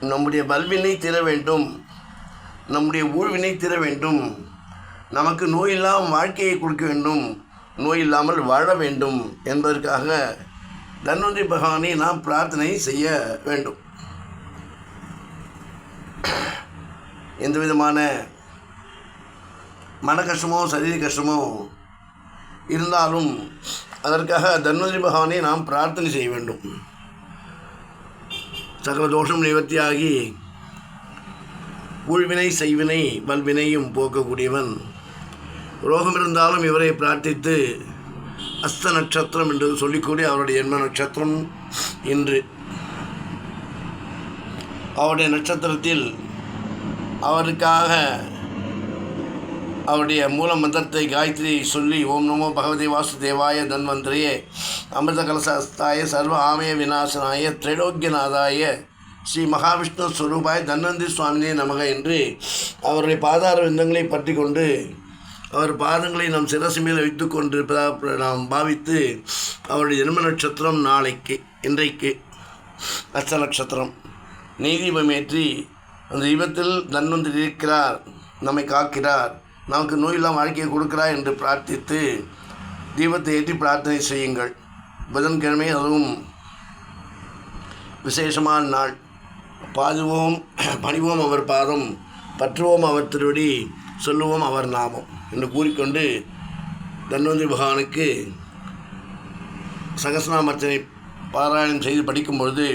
நம்முடைய பல்வினை தீர வேண்டும். நம்முடைய ஊழ்வினை தீர வேண்டும். நமக்கு நோய் இல்லாமல் வாழ்க்கையை கொடுக்க வேண்டும். நோய் இல்லாமல் வாழ வேண்டும் என்பதற்காக தன்வந்திரி பகவானை நாம் பிரார்த்தனை செய்ய வேண்டும். எந்த விதமான மன கஷ்டமோ சரீர கஷ்டமோ இருந்தாலும் அதற்காக தன்வந்திரி பகவானை நாம் பிரார்த்தனை செய்ய வேண்டும். சகல தோஷம் நிவர்த்தியாகி ஊழ்வினை செய்வினை வல்வினையும் போக்கக்கூடியவன். ரோகம் இருந்தாலும் இவரை பிரார்த்தித்து அஸ்த நட்சத்திரம் என்று சொல்லிக்கூடி அவருடைய என்ம நட்சத்திரம் இன்று. அவருடைய நட்சத்திரத்தில் அவருக்காக அவருடைய மூல மந்திரத்தை காயத்ரி சொல்லி ஓம் நமோ பகவதி வாசுதேவாய தன்வந்திரியே அமிர்த கலசாஸ்தாய சர்வ ஆமய விநாசனாய திரைலோக்கியநாதாய ஸ்ரீ மகாவிஷ்ணு ஸ்வரூபாய் தன்வந்திரி சுவாமினே நமக என்று அவருடைய பாதார விந்தங்களை பற்றி கொண்டு அவர் பாதங்களை நம் சிரசு மேல் வைத்து கொண்டிருப்பதாக நாம் பாவித்து அவருடைய ஜென்ம நட்சத்திரம் நாளைக்கு இன்றைக்கு அச்ச நட்சத்திரம். நீதிபமேற்றி அந்த தீபத்தில் தன்வந்திரி இருக்கிறார் நம்மை காக்கிறார். நமக்கு நோயெல்லாம் வாழ்க்கையை கொடுக்குறா என்று பிரார்த்தித்து தீபத்தை ஏற்றி பிரார்த்தனை செய்யுங்கள். புதன்கிழமை அதுவும் விசேஷமான நாள். பாதுவோம் பணிவோம் அவர் பாதம் பற்றுவோம் அவர் திருவடி சொல்லுவோம் அவர் நாமம் என்று கூறிக்கொண்டு தன்வந்திரி பகவானுக்கு சகசநாமத்தினை பாராயணம் செய்து படிக்கும் பொழுது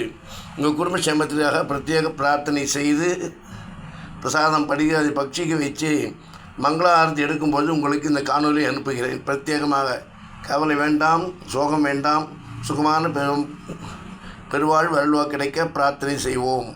உங்கள் குடும்ப சேமத்திற்காக பிரத்யேக பிரார்த்தனை செய்து பிரசாதம் படிக்க அதை பக்ஷிக்கு வச்சு மங்கள ஆரத்தி எடுக்கும்போது உங்களுக்கு இந்த காணொலி அனுப்புகிறேன். பிரத்யேகமாக கவலை வேண்டாம் சோகம் வேண்டாம் சுகமான பெரும் பெருவாழ் அல்வா கிடைக்க பிரார்த்தனை செய்வோம்.